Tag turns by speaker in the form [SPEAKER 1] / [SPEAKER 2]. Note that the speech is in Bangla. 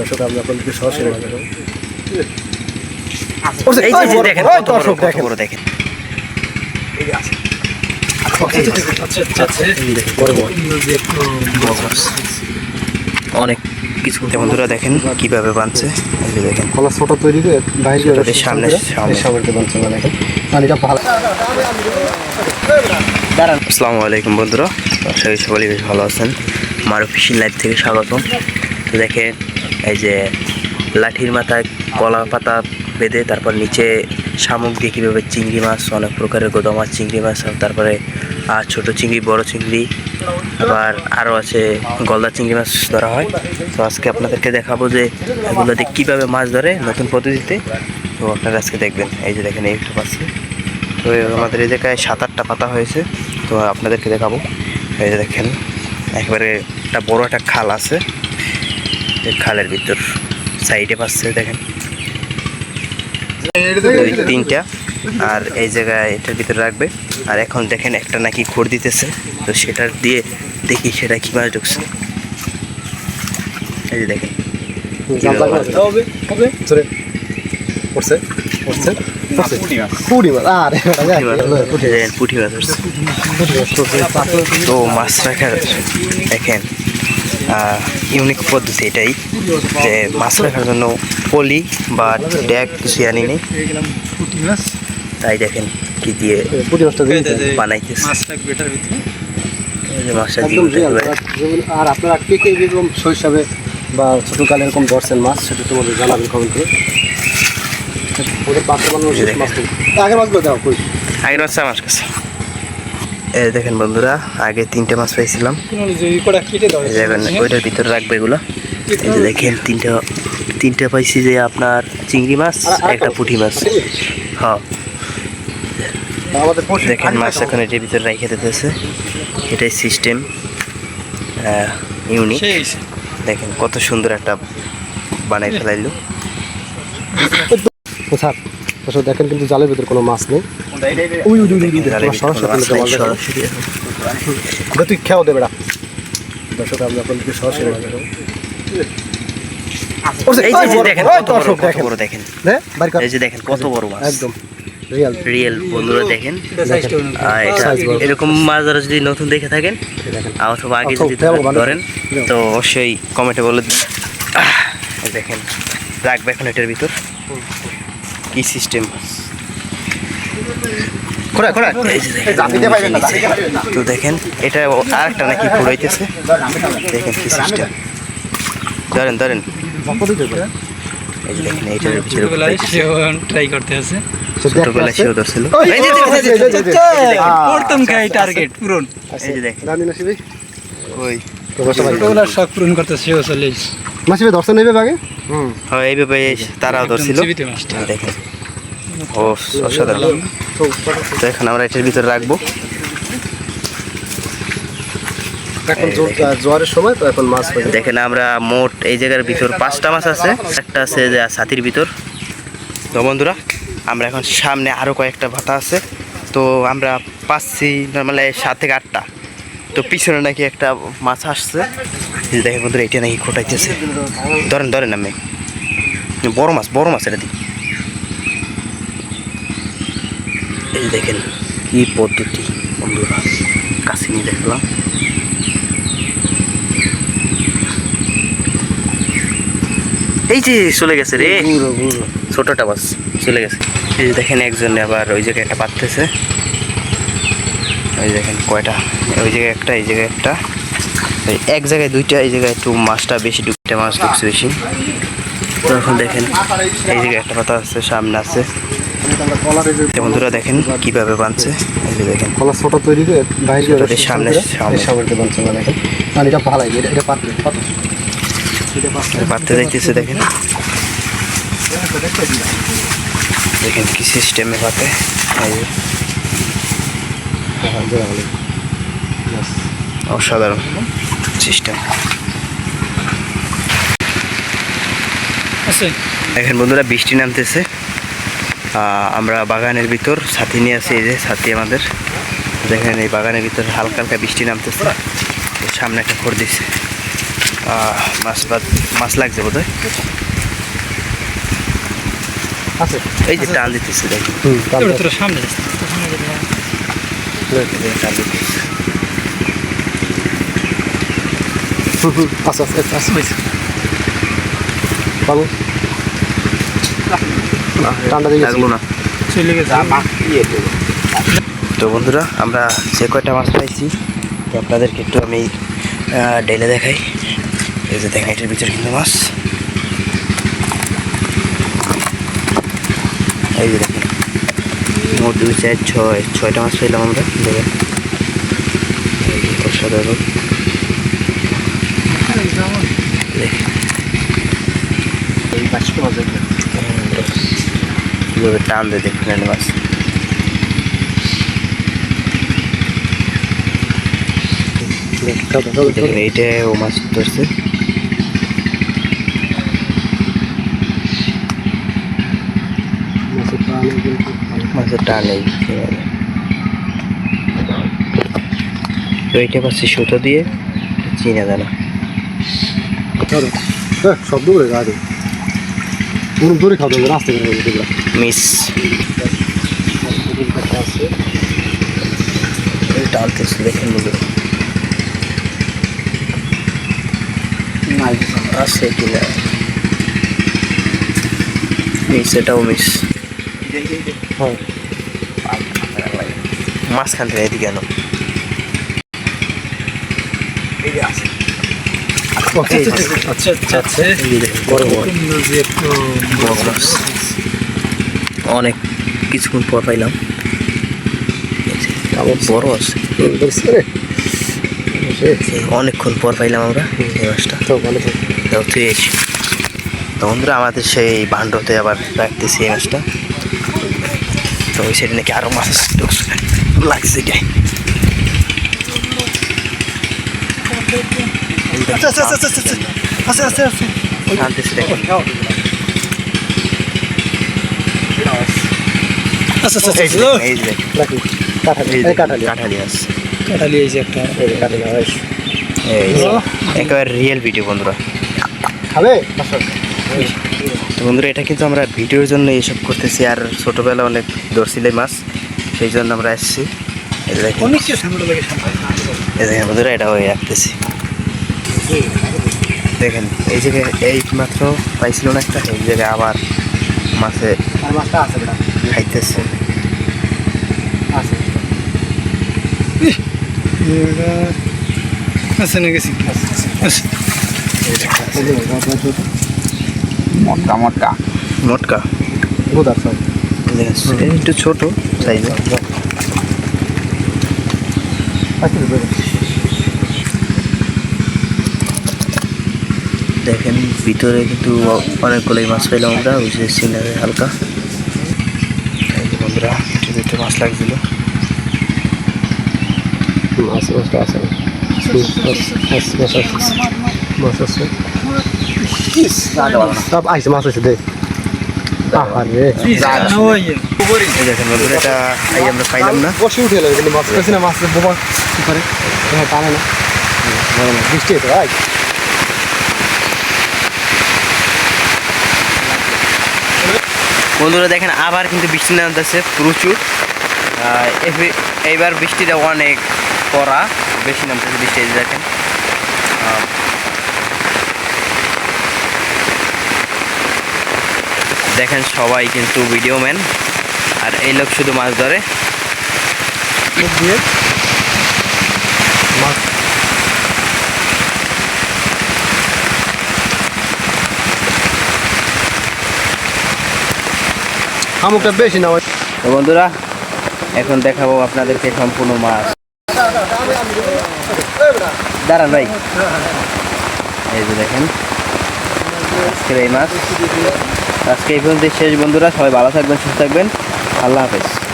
[SPEAKER 1] দর্শক আমি আপনাদেরকে সরাসরি
[SPEAKER 2] এই যে- দেখেন কত বড় কত বড় দেখেন।
[SPEAKER 1] বড় বড়।
[SPEAKER 2] অনেক কিছু বন্ধুরা দেখেন কীভাবে বানছে। দেখেন।
[SPEAKER 1] খোলা ছোট তৈরি করে বাইরে
[SPEAKER 2] সামনে সামনে।
[SPEAKER 1] সামনে বানছে দেখেন পানিটা ভালো।
[SPEAKER 2] আসসালামু আলাইকুম বন্ধুরা। আশা করি সকলেই বেশ ভালো আছেন। মারু ফিশিং লাইভ থেকে স্বাগতম। তো দেখেন এই যে লাঠির মাথায় কলা পাতা বেঁধে তারপর নিচে শামুক দিয়ে কীভাবে চিংড়ি মাছ, অনেক প্রকারের গোদা মাছ চিংড়ি মাছ তারপরে, আর ছোটো চিংড়ি, বড় চিংড়ি, আবার আরও আছে গলদা চিংড়ি মাছ ধরা হয়। তো আজকে আপনাদেরকে দেখাবো যে এগুলো দিয়ে কীভাবে মাছ ধরে নতুন পদ্ধতিতে। তো আপনারা আজকে দেখবেন, এই যে দেখেন, এইটা পাচ্ছে। তো আমাদের এই জায়গায় সাত আটটা পাতা হয়েছে। তো আপনাদেরকে দেখাবো। এই যে দেখেন, একবারে একটা বড় একটা খাল আছে। খালের ভিতর সাইডে পাচ্ছে দেখেন। দুই তিনটা। আর এই জায়গায় এটার ভিতরে রাখবে। আর এখন দেখেন একটা নাকি খড় দিতেছে। তো সেটার দিয়ে দেখি সেটা কি মাছ ঢুকছে। এই যে দেখেন। তো মাছ রাখার দেখেন ইউনিক পদ্ধতি এটাই যে মাছ রাখার জন্য পলি বা ড্যাগ কিছু আনি নেই। তাই দেখেন কি দিয়ে। বানাইতেছে।
[SPEAKER 1] আর আপনারা কে কে এরকম শৈশবে বা ছোটকালে এরকম ধরছেন মাছ সেটা তোমাদের জানাবেন কমেন্ট করে। ওদের আগের মাছগুলো দাও কই?
[SPEAKER 2] আগের মাছ আমার কাছে। এই দেখেন বন্ধুরা আগে তিনটে মাছ পাইছিলাম। ওইটার ভিতরে রাখবে এগুলো। এই যে দেখেন তিনটা তিনটা পাইছি যে আপনার চিংড়ি মাছ একটা পুঁটি মাছ। হ্যাঁ। দেখেন মাছ এখন এটার ভিতরে রেখে দিতেছে। এটাই সিস্টেম ইউনিক দেখেন কত সুন্দর একটা বানাই ফেলাইলো।
[SPEAKER 1] দর্শক দেখেন কিন্তু জালের ভিতরে কোনো মাছ নেই। তুই খেয়াও দেবে না দর্শক আমি আপনাদেরকে সরাসরি মাছ দেখাবো।
[SPEAKER 2] এই এই দেখেন কত বড়
[SPEAKER 1] দেখেন।
[SPEAKER 2] বড় দেখেন।
[SPEAKER 1] দে, বাইর কর।
[SPEAKER 2] এই যে দেখেন কত বড় মাছ।
[SPEAKER 1] একদম রিয়াল
[SPEAKER 2] রিয়েল বন্ধুরা দেখেন। আর এটা
[SPEAKER 1] Size বড়।
[SPEAKER 2] এরকম মাছ ধরা যদি নতুন দেখে থাকেন
[SPEAKER 1] দেখেন।
[SPEAKER 2] অথবা আগে যদি ধরেন তো অবশ্যই কমেন্টে বলে দেখেন রাখবে এখন এটার ভিতর। কি সিস্টেম?
[SPEAKER 1] খোড়া খোড়া
[SPEAKER 2] তো দেখেন এটা আরেকটা নাকি ঘুরাইতেছে? দেখেন কি সিস্টেম। ধরেন ধরেন। এই যে দেখেন এইটার ভিতরে
[SPEAKER 3] ট্রাই করতে আছে।
[SPEAKER 2] ছোটবেলায় সেও ধরছিল। এই যে দেখেন, এই যে দেখেন, এই যে দেখেন।
[SPEAKER 3] প্রথম খাই টার্গেট পূরণ।
[SPEAKER 2] এই যে দেখেন। ওই।
[SPEAKER 3] ছোটবেলার শখ পূরণ করতে সেও চলে
[SPEAKER 1] দর্শন নেবে বাগে হুম।
[SPEAKER 2] হ্যাঁ এইভাবে তারাও ধরছিল। দেখেন। ও অসাধারণ। তো এখন আমরা এটার ভিতরে রাখব।
[SPEAKER 1] এখন জোয়ারের সময় তো এখন মাছ
[SPEAKER 2] দেখেন আমরা মোট এই জায়গার ভিতর পাঁচটা মাছ আছে। একটা আছে যে ছাতির ভিতর। তো বন্ধুরা আমরা এখন সামনে আরও কয়েকটা ভাতা আছে। তো আমরা পাচ্ছি নর্মালি সাত থেকে আটটা। তো পিছনে নাকি একটা মাছ আসছে। দেখে বন্ধুরা এটা নাকি খোটাইতেছে। ধরেন ধরেন আমি। বড় মাছ বড় মাছ এটা দিই এই দেখেন কি পদ্ধতি বন্ধুরা কাছে নিয়ে দেখলাম। এই যে চলে গেছে রে। ছোটটা বাস চলে গেছে। এই যে দেখেন একজন আবার ওই জায়গায় একটা পাততেছে ওই দেখেন কয়টা? ওই জায়গায় একটা এই জায়গায় একটা। এক জায়গায় দুইটা এই জায়গায় একটু মাছটা বেশি দুইটা মাছ ঢুকছে বেশি। তো এখন দেখেন এই জায়গায় একটা পাতা আছে সামনে আছে। বন্ধুরা দেখেন কীভাবে বানছে। এই দেখেন।
[SPEAKER 1] কলা ছোট তৈরি করে বাইরে
[SPEAKER 2] সামনে- সামনে।
[SPEAKER 1] বানছে না আর এটা ভালো এটা এটা পাতলে কত এটা পাতলে
[SPEAKER 2] পাততে যাইতেছে দেখেন। দেখেন কি সিস্টেমে পাতে এই যে
[SPEAKER 1] হ্যাঁ জোড়া হলো
[SPEAKER 2] অসাধারণ। সিস্টেম
[SPEAKER 3] আছে
[SPEAKER 2] দেখেন বন্ধুরা বৃষ্টি নামতেছে। আমরা বাগানের ভিতর ছাতি নিয়ে আছি এই যে ছাতি আমাদের। দেখেন এই বাগানের ভিতর হালকা হালকা বৃষ্টি নামতেছে। সামনে একটা খড় দিছে। আহ, মাছ বাদ মাছ লাগছে বোধ
[SPEAKER 1] আছে
[SPEAKER 2] এই যে টান দিতেছে দেখি
[SPEAKER 1] হুম
[SPEAKER 3] তোর তোর সামনে
[SPEAKER 1] আছে আছে আছে
[SPEAKER 3] হয়েছে
[SPEAKER 1] বাবু ঠান্ডা দিয়ে
[SPEAKER 2] লাগল না
[SPEAKER 3] চলে গেছে
[SPEAKER 2] তো বন্ধুরা, আমরা যে কয়টা মাছ পাইছি, তো আপনাদেরকে একটু আমি ডেলে দেখাই। এই যে দেখেন, এটার ভিতরে কিন্তু মাছ। এই যে মোট দুই চার ছয়, ছয়টা মাছ পাইলাম আমরা কীভাবে টান দেয় দেখুন মাছ। এইটা ও মাছ ধরছে
[SPEAKER 1] মাছের প্রাণ একদম খুব ভালো।
[SPEAKER 2] মাছের টান। নেই তো এইটা পাচ্ছি সুতো দিয়ে চিনে দানা।
[SPEAKER 1] শব্দ করে গা দেবে পুরো ধরে খাও দেবে রাস্তা করে
[SPEAKER 2] মিস। টানতেছে দেখেন আছে কিনা? মিস এটাও মিস।
[SPEAKER 1] হ্যাঁ।
[SPEAKER 2] মাঝখান থেকে এদিকে অনেক কিছুক্ষণ পর পাইলাম। আবার বড় আছে। অনেকক্ষণ পর পাইলাম আমরা এই মাছটা।
[SPEAKER 1] তো ভালো
[SPEAKER 2] তুই এসি। তো বন্ধুরা আমাদের সেই ভান্ডতে আবার রাখতেছি এই মাছটা। তো ওই সাইডে নাকি আরও মাছ। লাগছে এটাই
[SPEAKER 3] আচ্ছা আচ্ছা আচ্ছা আচ্ছা আচ্ছা আচ্ছা আচ্ছা আচ্ছা।
[SPEAKER 1] কাঠালি কাঠালি।
[SPEAKER 2] আছে।
[SPEAKER 3] এই যে একটা
[SPEAKER 1] কাঠালি
[SPEAKER 2] একেবারে রিয়েল ভিডিও বন্ধুরা।
[SPEAKER 1] খাবে?
[SPEAKER 2] বন্ধুরা এটা কিন্তু আমরা ভিডিওর জন্য এইসব করতেছি আর ছোটোবেলা অনেক ধরছিলে মাছ। সেই জন্য আমরা এসেছি। দেখেন বন্ধুরা এটা ওই রাখতেছি দেখেন এই জায়গায় এই মাত্র পাইছিল না একটা এই জায়গায় আবার মাছে
[SPEAKER 1] আর মাছটা আছে বেটা
[SPEAKER 2] খাইতেছে।
[SPEAKER 1] আছে।
[SPEAKER 2] মোটকা
[SPEAKER 1] গোদার সব
[SPEAKER 2] দেখেন এটা একটু ছোট। সাইজে
[SPEAKER 1] আচ্ছা
[SPEAKER 2] দেখেন ভিতরে কিন্তু অনেকগুলোই মাছ পেলাম আমরা ওই যে সিনারে হালকা বন্ধুরা একটু মাছ লাগছিল
[SPEAKER 1] মাছ মাছটা আছে মাছ মাছ আছে মাছ আছে সব আইসে মাছ আছে দে আরে
[SPEAKER 3] ওই
[SPEAKER 2] এই দেখেন বন্ধুরা
[SPEAKER 1] বৃষ্টি
[SPEAKER 2] বন্ধুরা দেখেন, আবার কিন্তু বৃষ্টি নামতেছে প্রচুর। এইবার বৃষ্টিটা অনেক কড়া, বেশি নামতেছে বৃষ্টি দেখেন। দেখেন সবাই কিন্তু ভিডিও ম্যান আর এই লোক শুধু মাছ ধরে।
[SPEAKER 1] শামুকটা বেশি না
[SPEAKER 2] তো বন্ধুরা এখন দেখাবো আপনাদেরকে সম্পূর্ণ মাছ। দাঁড়ান ভাই। এই যে দেখেন আজকের এই মাছ। আজকে এই পর্যন্ত শেষ। বন্ধুরা সবাই ভালো থাকবেন সুস্থ থাকবেন। আল্লাহ হাফেজ।